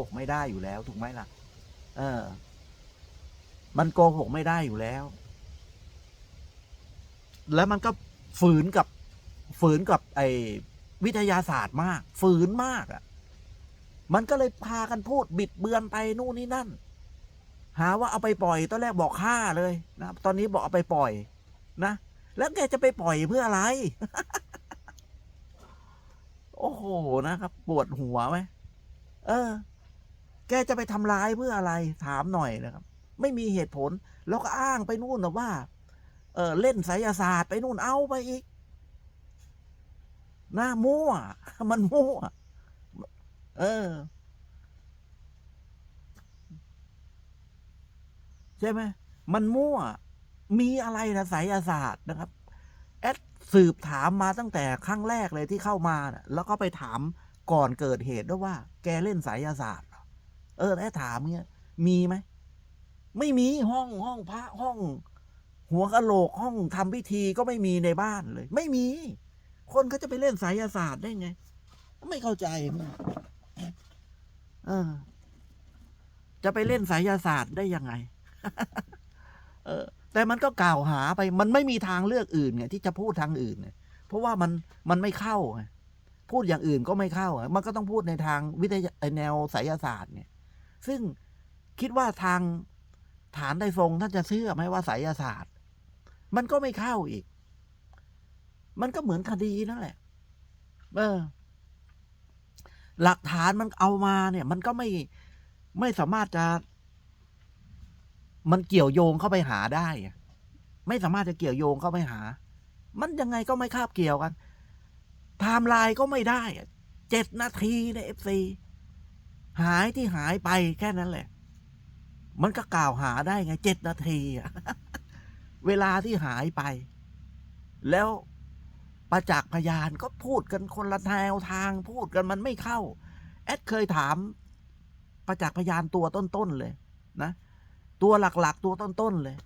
หกไม่ได้อยู่แล้ว ถูกไหมล่ะ เออ มันโกหกไม่ได้อยู่แล้ว แล้วมันก็ฝืนกับ ฝืนกับไอ้วิทยาศาสตร์มาก ฝืนมากอะ่ะ มันก็เลยพากันพูดบิดเบือนไปนู่นนี่นั่น หาว่าเอาไปปล่อย ตอนแรกบอกฆ่าเลยนะ ตอนนี้บอกเอาไปปล่อย นะ แล้วแกจะไปปล่อยเพื่ออะไร โอ้โหนะครับ ปวดหัวไหม เออ แกจะไปทำร้ายเพื่ออะไรถามหน่อยนะครับ ไม่มีเหตุผล แล้วก็อ้างไปนู่นนะว่า เออเล่นไสยศาสตร์ไปนู่นเอาไปอีกหน้ามั่ว มันมั่ว เออ ใช่ไหมมันมั่ว มีอะไรนะไสยศาสตร์นะครับ แอดสืบถามมาตั้งแต่ครั้งแรกเลยที่เข้ามานะแล้วก็ไปถามก่อนเกิดเหตุด้วยว่า แกเล่นไสยศาสตร์ เอออแอดถามเงี้ยมีไหมไม่มีห้องห้องพระห้อง หัวกะโหลกห้องทำพิธีก็ไม่มีในบ้านเลย ไม่มี คนเขาจะไปเล่นไสยศาสตร์ได้ไง ไม่เข้าใจมึงเออ จะไปเล่นไสยศาสตร์ได้ยังไง เออ แต่มันก็กล่าวหาไป มันไม่มีทางเลือกอื่นไงที่จะพูดทางอื่นเนี่ยเพราะว่ามันมันไม่เข้าไงพูดอย่างอื่นก็ไม่เข้า มันก็ต้องพูดในทางวิทยาแนวไสยศาสตร์เนี่ย ซึ่งคิดว่าทางฐานไดทรงท่านจะเชื่อไหมว่าไสยศาสตร์ มันก็ไม่เข้าอีก มันก็เหมือนคดีนั่นแหละ เออ หลักฐานมันเอามาเนี่ย มันก็ไม่ไม่สามารถจะ มันเกี่ยวโยงเข้าไปหาได้ ไม่สามารถจะเกี่ยวโยงเข้าไปหา มันยังไงก็ไม่คาบเกี่ยวกันไทม์ไลน์ก็ไม่ได้เจ็ดนาทีในเอฟซี หายที่หายไปแค่นั้นแหละ มันก็กล่าวหาได้ไงเจ็ดนาทีเวลาที่หายไป แล้วประจักษ์พยานก็พูดกันคนละแนวทางพูดกันมันไม่เข้า แอดเคยถามประจักษ์พยานตัวต้นๆเลยนะ ตัวหลักๆ ตัวต้นๆเลย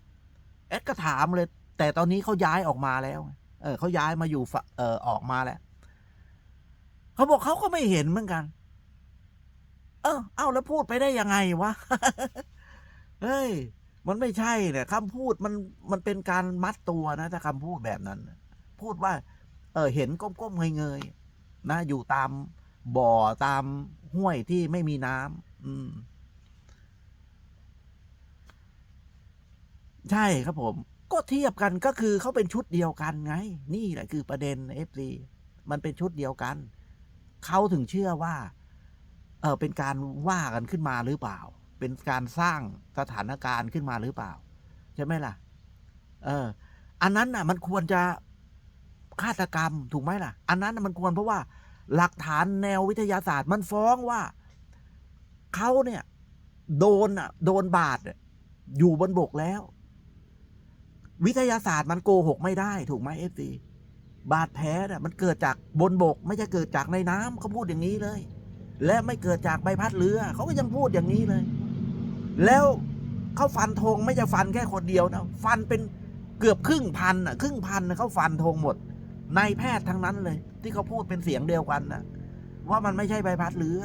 แอดก็ถามเลย แต่ตอนนี้เขาย้ายออกมาแล้ว เออเขาย้ายมาอยู่ฝเออออกมาแล้วเขาบอกเขาก็ไม่เห็นเหมือนกัน เออเอ้าแล้วพูดไปได้ยังไงวะ เฮ้ย มันไม่ใช่เนี่ยคำพูดมันมันเป็นการมัดตัวนะ ถ้าคำพูดแบบนั้น พูดว่า เออเห็นก้มๆเงยๆนะ อยู่ตามบ่อตามห้วยที่ไม่มีน้ำอืม ใช่ครับผม ก็เทียบกันก็คือเขาเป็นชุดเดียวกันไง นี่แหละคือประเด็นเอฟซีมันเป็นชุดเดียวกัน เขาถึงเชื่อว่า เออเป็นการว่ากันขึ้นมาหรือเปล่า เป็นการสร้างสถานการณ์ขึ้นมาหรือเปล่า ใช่ไหมล่ะ เออ อันนั้นน่ะ มันควรจะฆาตกรรมถูกไหมล่ะ อันนั้นน่ะมันควรเพราะว่าหลักฐานแนววิทยาศาสตร์ มันฟ้องว่าเขาเนี่ย โดนอะ โดนบาดอยู่บนบกแล้ว วิทยาศาสตร์มันโกหกไม่ได้ ถูกไหมเอฟซีบาดแผลน่ะมันเกิดจากบนบก ไม่ใช่เกิดจากในน้ำเขาพูดอย่างนี้เลย และไม่เกิดจากใบพัดเรือเขาก็ยังพูดอย่างนี้เลย แล้วเขาฟันธงไม่ใช่ฟันแค่คนเดียวนะฟันเป็นเกือบครึ่งพันอะครึ่งพันเขาฟันธงหมดนายแพทย์ทั้งนั้นเลย ที่เขาพูดเป็นเสียงเดียวกันนะว่ามันไม่ใช่ใบพัดเรือ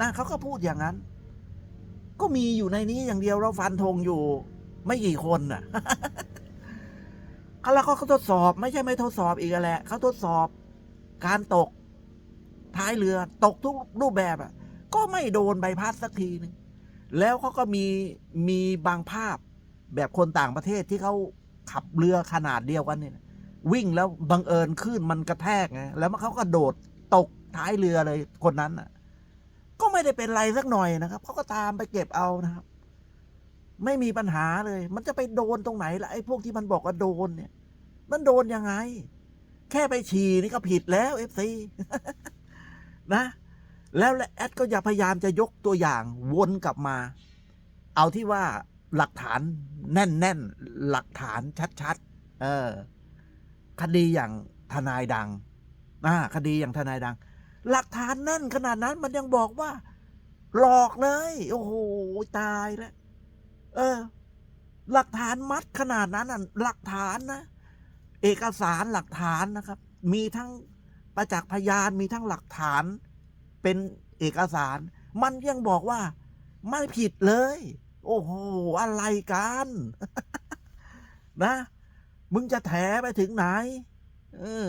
นะเขาก็พูดอย่างนั้น ก็มีอยู่ในนี้อย่างเดียวเราฟันธงอยู่ ไม่กี่คนน่ะแล้วเขาทดสอบไม่ใช่ไม่ทดสอบอีกแหละเขาทดสอบการตก ท้ายเรือตกทุกรูปแบบอะ ก็ไม่โดนใบพัดสักทีนึงแล้วเขาก็มีมีบางภาพแบบคนต่างประเทศที่เขาขับเรือขนาดเดียวกันเนี่ยวิ่งแล้วบังเอิญขึ้นมันกระแทกไงแล้วมันเขาก็โดดตกท้ายเรือเลยคนนั้นอะ ก็ไม่ได้เป็นไรสักหน่อยนะครับเขาก็ตามไปเก็บเอานะครับ ไม่มีปัญหาเลย มันจะไปโดนตรงไหนล่ะไอ้พวกที่มันบอกว่าโดนเนี่ย มันโดนยังไง แค่ไปฉี่นี่ก็ผิดแล้วเอฟซี นะ แล้วแอดก็อย่าพยายามจะยกตัวอย่างวนกลับมา เอาที่ว่าหลักฐานแน่นๆ หลักฐานชัดๆ เออ คดีอย่างทนายดังอ่าคดีอย่างทนายดัง หลักฐานแน่นขนาดนั้นมันยังบอกว่า หลอกเลย โอ้โหตายแล้ว เออ หลักฐานมัดขนาดนั้นหลักฐานนะ เอกสารหลักฐานนะครับ มีทั้ง ประจักษ์พยานมีทั้งหลักฐาน เป็นเอกสาร มันยังบอกว่า ไม่ผิดเลย โอ้โห อะไรกัน นะ มึงจะแถไปถึงไหน เออ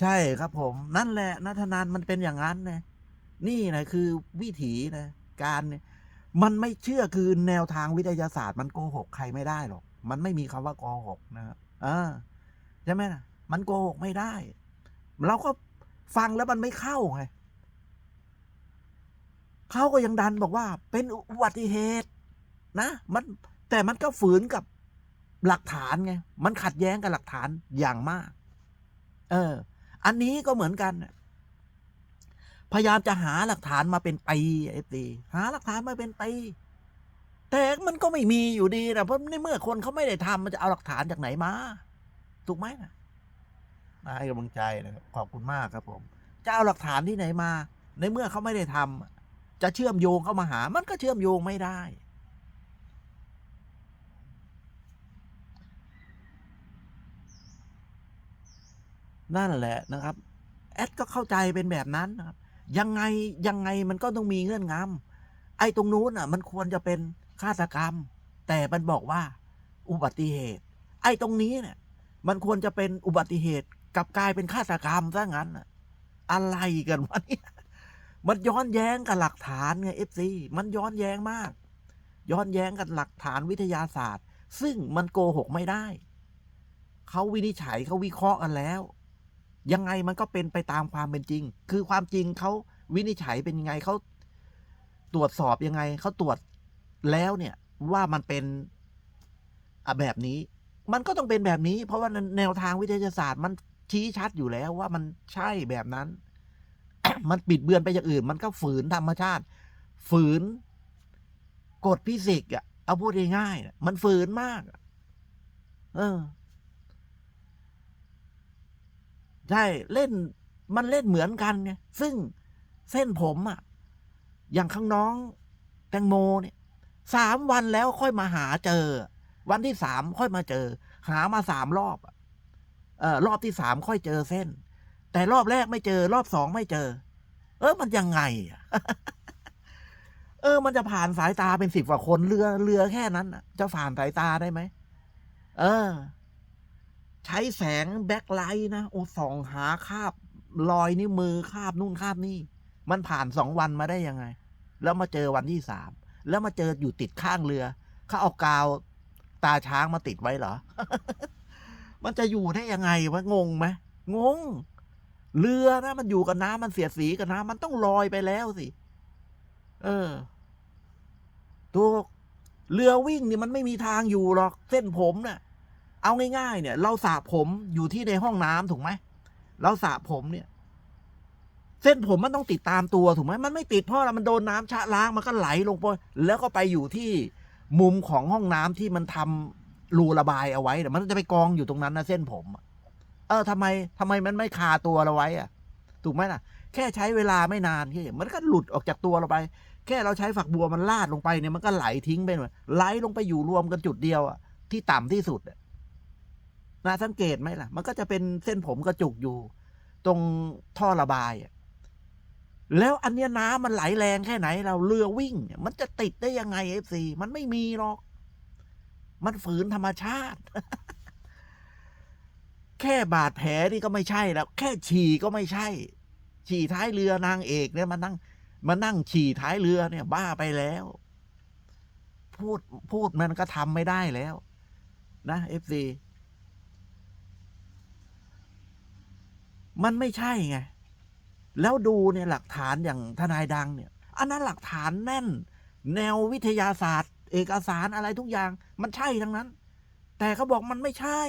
ใช่ครับผม นั่นแหละนัทนานมันเป็นอย่างนั้นนะนี่นะคือวิถีนะ การเนี่ย มันไม่เชื่อคือแนวทางวิทยาศาสตร์ มันโกหกใครไม่ได้หรอก มันไม่มีคำว่าโกหกนะครับอ่าใช่ไหมนะมันโกหกไม่ได้ เราก็ฟังแล้วมันไม่เข้าไงเขาก็ยังดันบอกว่า เป็นอุบัติเหตุ นะ มันแต่มันก็ฝืนกับหลักฐานไง มันขัดแย้งกับหลักฐานอย่างมาก เออ อันนี้ก็เหมือนกัน พยายามจะหาหลักฐานมาเป็นปีไอ้ตีหาหลักฐานมาเป็นปีแต่มันก็ไม่มีอยู่ดีนะเพราะในเมื่อคนเขาไม่ได้ทำมันจะเอาหลักฐานจากไหนมาถูกไหมนะมาให้กำลังใจนะครับขอบคุณมากครับผม จะเอาหลักฐานที่ไหนมา ในเมื่อเขาไม่ได้ทำจะเชื่อมโยงเข้ามาหา มันก็เชื่อมโยงไม่ได้ นั่นแหละนะครับ แอดก็เข้าใจเป็นแบบนั้นนะครับ ยังไงยังไงมันก็ต้องมีเงื่อนงำไอ้ตรงนู้นอะ มันควรจะเป็นฆาตกรรม แต่มันบอกว่า อุบัติเหตุ ไอ้ตรงนี้เนี่ย มันควรจะเป็นอุบัติเหตุกับกลายเป็นฆาตกรรมซะงั้นอะไรกันวะเนี่ยมันย้อนแย้งกับหลักฐานไงเอฟซีมันย้อนแย้งมาก ย้อนแย้งกับหลักฐานวิทยาศาสตร์ ซึ่งมันโกหกไม่ได้ เขาวินิจฉัยเขาวิเคราะห์กันแล้ว ยังไงมันก็เป็นไปตามความเป็นจริง คือความจริงเขาวินิจฉัยเป็นยังไงเขาตรวจสอบยังไงเขาตรวจแล้วเนี่ยว่ามันเป็นแบบนี้ มันก็ต้องเป็นแบบนี้ เพราะว่าแนวทางวิทยาศาสตร์ มันชี้ชัดอยู่แล้วว่ามันใช่แบบนั้น มันปิดเบือนไปอย่างอื่น มันก็ฝืนธรรมชาติ ฝืนกฎฟิสิกส์อะเอาพูดง่ายๆมันฝืนมาก เออ ใช่เล่นมันเล่นเหมือนกันไงซึ่งเส้นผมอะอย่างข้างน้องแตงโมเนี่ยสามวันแล้วค่อยมาหาเจอ วันที่สามค่อยมาเจอ หามาสามรอบเออรอบที่สามค่อยเจอเส้น แต่รอบแรกไม่เจอ รอบสองไม่เจอ เออมันยังไงเออ มันจะผ่านสายตาเป็นสิบกว่าคนเรือเรือแค่นั้นจะผ่านสายตาได้ไหมเออ ใช้แสงแบ็คไลท์นะโอ้ส่องหาคาบรอยนิ้วมือคาบนู่นคาบนี่ มันผ่านสองวันมาได้ยังไง แล้วมาเจอวันที่สามแล้วมาเจออยู่ติดข้างเรือเขาเอากาวตาช้างมาติดไว้เหรอ มันจะอยู่ได้ยังไงวะงงไหมงง เรือนะมันอยู่กับน้ำมันเสียสีกับน้ำมันต้องลอยไปแล้วสิ เออตัวเรือวิ่งนี่มันไม่มีทางอยู่หรอก เส้นผมเนะ่ะ เอาง่ายๆ เนี่ย เราสระผมอยู่ที่ในห้องน้ำถูกไหมเราสระผมเนี่ย เส้นผมมันต้องติดตามตัวถูกไหมมันไม่ติดเพราะอะไรมันโดนน้ำชะล้างมันก็ไหลลงไปแล้วก็ไปอยู่ที่มุมของห้องน้ำที่มันทำรูระบายเอาไว้แต่มันจะไปกองอยู่ตรงนั้นนะเส้นผม เออทำไมทำไมมันไม่คาตัวเราไว้อะถูกไหมล่ะ แค่ใช้เวลาไม่นานแค่มันก็หลุดออกจากตัวเราไป แค่เราใช้ฝักบัวมันลาดลงไปเนี่ยมันก็ไหลทิ้งไปหมดไหลลงไปอยู่รวมกันจุดเดียวอะที่ต่ำที่สุดอะ น่าสังเกตไหมล่ะ มันก็จะเป็นเส้นผมกระจุกอยู่ ตรงท่อระบายอะแล้วอันเนี้ยน้ำมันไหลแรงแค่ไหน เราเรือวิ่ง มันจะติดได้ยังไงเอฟซีมันไม่มีหรอก มันฝืนธรรมชาติ แค่บาดแผลนี่ก็ไม่ใช่แล้ว แค่ฉี่ก็ไม่ใช่ ฉี่ท้ายเรือนางเอกเนี่ยมานั่งมานั่งฉี่ท้ายเรือเนี่ย บ้าไปแล้ว พูดพูดมันก็ทำไม่ได้แล้ว นะเอฟซี มันไม่ใช่ไง แล้วดูเนี่ยหลักฐานอย่างทนายดังเนี่ย อันนั้นหลักฐานแน่น แนววิทยาศาสตร์ เอกสารอะไรทุกอย่าง มันใช่ทั้งนั้น แต่เขาบอกมันไม่ใช่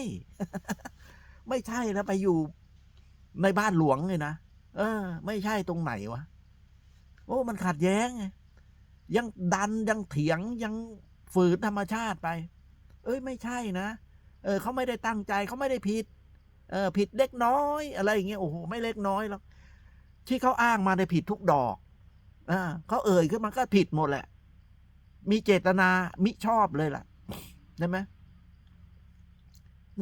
ไม่ใช่แล้วไปอยู่ในบ้านหลวงเลยนะเออ ไม่ใช่ตรงไหนวะโอ้มันขัดแย้งไงยังดันยังเถียงยังฝืนธรรมชาติไป เอ้ยไม่ใช่นะ เออเขาไม่ได้ตั้งใจเขาไม่ได้ผิด เออผิดเล็กน้อย อะไรอย่างเงี้ยโอ้โหไม่เล็กน้อยหรอกที่เขาอ้างมาในผิดทุกดอกอ่าเขาเอ่ยขึ้นมาก็ผิดหมดแหละ มีเจตนามิชอบเลยล่ะใช่ไหม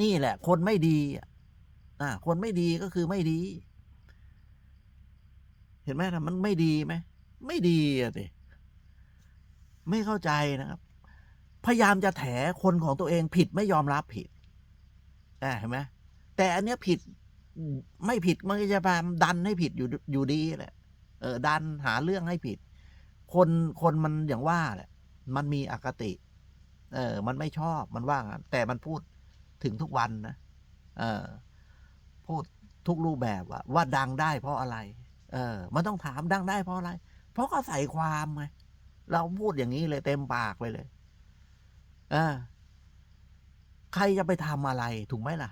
นี่แหละ คนไม่ดีอะอ่าคนไม่ดีก็คือไม่ดี เห็นไหมนะมันไม่ดีไหมไม่ดีอะสิไม่เข้าใจนะครับ พยายามจะแถคนของตัวเองผิดไม่ยอมรับผิดอ่าเห็นไหม แต่อันเนี้ยผิดไม่ผิดมันก็จะพามดันให้ผิดอยู่อยู่ดีแหละเออ ดันหาเรื่องให้ผิด คนคนมันอย่างว่าแหละมันมีอคติ เออ มันไม่ชอบมันว่างแต่มันพูดถึงทุกวันนะเออ พูดทุกรูปแบบว่าว่าดังได้เพราะอะไร เออ มันต้องถามดังได้เพราะอะไร เพราะก็ใส่ความไงเราพูดอย่างนี้เลยเต็มปากไปเลย เออ ใครจะไปทำอะไรถูกไหมล่ะ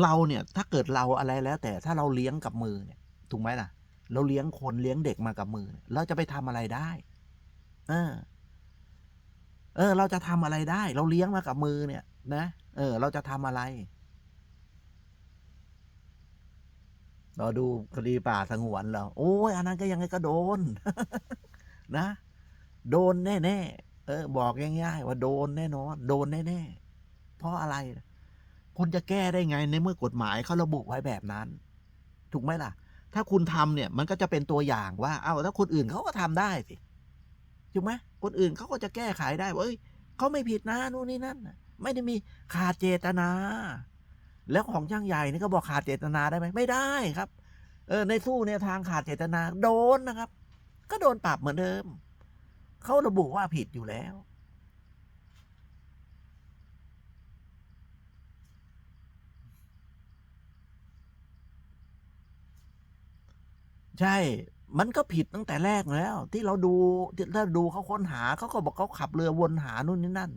เราเนี่ยถ้าเกิดเราอะไรแล้ว แต่ถ้าเราเลี้ยงกับมือเนี่ยถูกไหมล่ะ เราเลี้ยงคนเลี้ยงเด็กมากับมือเราจะไปทำอะไรได้ เออ เออ เราจะทำอะไรได้ เราเลี้ยงมากับมือเนี่ย นะเออ เราจะทำอะไรเราดูคดีป่าสงวนเราโอ้ยอันนั้นก็ยังไงก็โดน นะ โดนแน่ๆเออ บอกง่ายๆว่าโดนแน่นอนโดนแน่ๆเพราะอะไร คุณจะแก้ได้ไงในเมื่อกฎหมายเขาระบุไว้แบบนั้น ถูกไหมล่ะ ถ้าคุณทำเนี่ย มันก็จะเป็นตัวอย่างว่าเอ้าถ้าคนอื่นเขาก็ทำได้สิถูกไหมคนอื่นเขาก็จะแก้ไขได้ว่าเอ้ยเขาไม่ผิดนะนู่นนี่นั่นไม่ได้มีขาดเจตนา แล้วของช่างใหญ่นี่ก็บอกขาดเจตนาได้ไหมไม่ได้ครับ เออในสู้เนี่ยทางขาดเจตนาโดนนะครับ ก็โดนปรับเหมือนเดิมเขาระบุว่าผิดอยู่แล้ว ใช่ มันก็ผิดตั้งแต่แรกแล้ว ที่เราดูที่ถ้าดูเขาค้นหาเขาก็บอกเขาขับเรือวนหานู่นนี่นั่น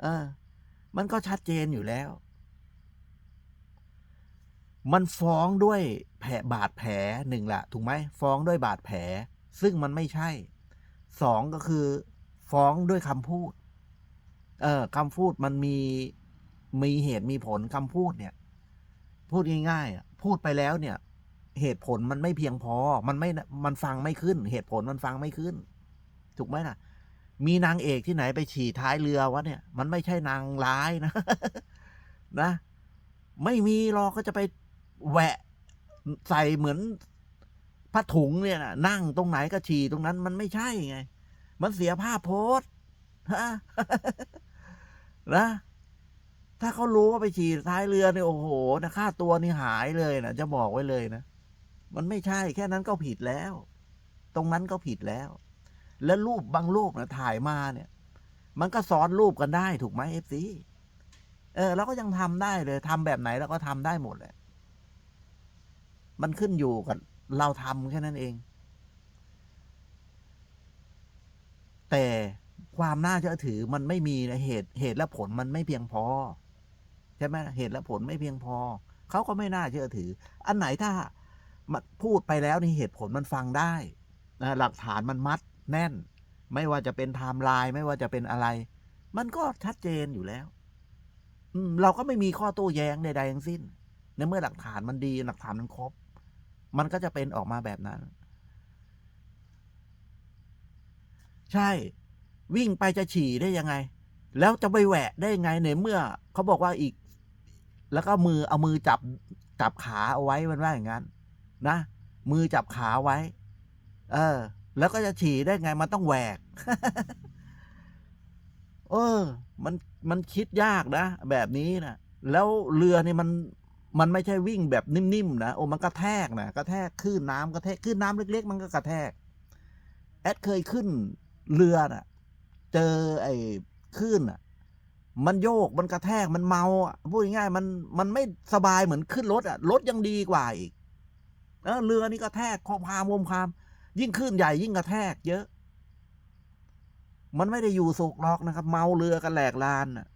เออ มันก็ชัดเจนอยู่แล้ว มันฟ้องด้วยแผลบาดแผลหนึ่งละถูกไหมฟ้องด้วยบาดแผล ซึ่งมันไม่ใช่สองก็คือ ฟ้องด้วยคำพูด เออคำพูดมันมีมีเหตุมีผลคำพูดเนี่ย พูดง่ายๆพูดไปแล้วเนี่ย เหตุผลมันไม่เพียงพอ มันไม่ มันฟังไม่ขึ้น เหตุผลมันฟังไม่ขึ้น ถูกไหมล่ะ มีนางเอกที่ไหนไปฉี่ท้ายเรือวะเนี่ย มันไม่ใช่นางร้ายนะ นะ ไม่มีหรอกก็จะไปแหวะใส่เหมือนผ้าถุงเนี่ยนะนั่งตรงไหนก็ฉี่ตรงนั้น มันไม่ใช่ไง มันเสียภาพโพสนะ ถ้าเขารู้ว่าไปฉี่ท้ายเรือเนี่ยโอ้โหนะค่าตัวนี่หายเลยนะจะบอกไว้เลยนะ มันไม่ใช่แค่นั้นก็ผิดแล้ว ตรงนั้นก็ผิดแล้ว แล้วรูปบางรูปนะถ่ายมาเนี่ย มันก็ซ้อนรูปกันได้ถูกไหมเอฟซีเออเราก็ยังทำได้เลยทำแบบไหนเราก็ทำได้หมดแหละมันขึ้นอยู่กับเราทำแค่นั้นเอง แต่ความน่าเชื่อถือมันไม่มีนะเหตุเหตุและผลมันไม่เพียงพอ ใช่ไหมเหตุและผลไม่เพียงพอเขาก็ไม่น่าเชื่อถือ อันไหนถ้า พูดไปแล้วนี่เหตุผลมันฟังได้นะหลักฐานมันมัดแน่น ไม่ว่าจะเป็นไทม์ไลน์ไม่ว่าจะเป็นอะไร มันก็ชัดเจนอยู่แล้วเราก็ไม่มีข้อโต้แย้งใดๆทั้งสิ้น ในเมื่อหลักฐานมันดีหลักฐานมันครบ มันก็จะเป็นออกมาแบบนั้น ใช่ วิ่งไปจะฉี่ได้ยังไง แล้วจะไปแหวะได้ยังไงในเมื่อเขาบอกว่าอีก แล้วก็มือเอามือจับจับขาเอาไว้มันว่าอย่างนั้น นะ มือจับขาไว้ เออ แล้วก็จะฉี่ได้ไงมันต้องแหวก เออ มันมันคิดยากนะ แบบนี้นะแล้วเรือนี่มันมันไม่ใช่วิ่งแบบนิ่มๆนะโอ้มันกระแทกนะกระแทกคลื่นน้ำกระแทกคลื่นน้ำเล็ก ๆ มันก็กระแทก แอดเคยขึ้นเรือน่ะ เจอไอ้คลื่นอะ มันโยกมันกระแทกมันเมาอะพูดง่ายๆมันมันไม่สบายเหมือนขึ้นรถอะรถยังดีกว่าอีก แล้วเรือนี่กระแทกคอมคามวมคาม ยิ่งขึ้นใหญ่ยิ่งกระแทกเยอะ มันไม่ได้อยู่สุกหรอกนะครับ เมาเรือกันแหลกลานอะ